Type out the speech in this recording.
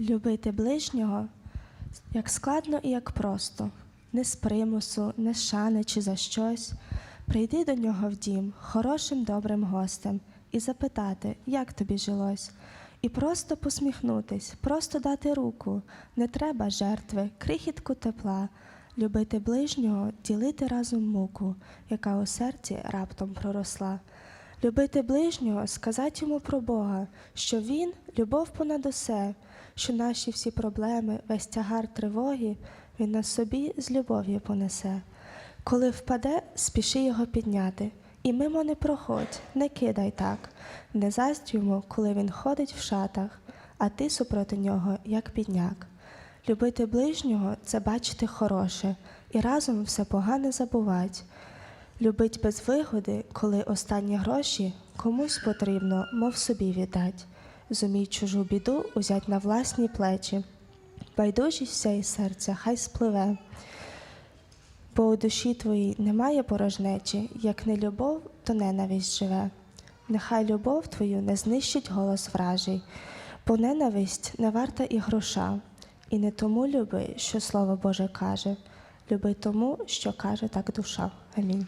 Любити ближнього як складно і як просто, не з примусу, не з шани чи за щось. Прийди до нього в дім хорошим добрим гостем і запитати, як тобі жилось. І просто посміхнутись, просто дати руку, не треба жертви, крихітку тепла, любити ближнього, ділити разом муку, яка у серці раптом проросла. Любити ближнього, сказати йому про Бога, що Він любов понад усе, що наші всі проблеми, весь тягар тривоги, Він на собі з любов'ю понесе. Коли впаде, спіши його підняти, і мимо не проходь, не кидай так, не заздрь йому, коли він ходить в шатах, а ти супроти нього, як підняк. Любити ближнього це бачити хороше, і разом все погане забувать. Любить без вигоди, коли останні гроші комусь потрібно, мов собі віддать. Зумій чужу біду узять на власні плечі. Байдужість вся із серця, хай спливе. Бо у душі твоїй немає порожнечі, як не любов, то ненависть живе. Нехай любов твою не знищить голос вражий, бо ненависть не варта і гроша. І не тому люби, що слово Боже каже, люби тому, що каже так душа. Амінь.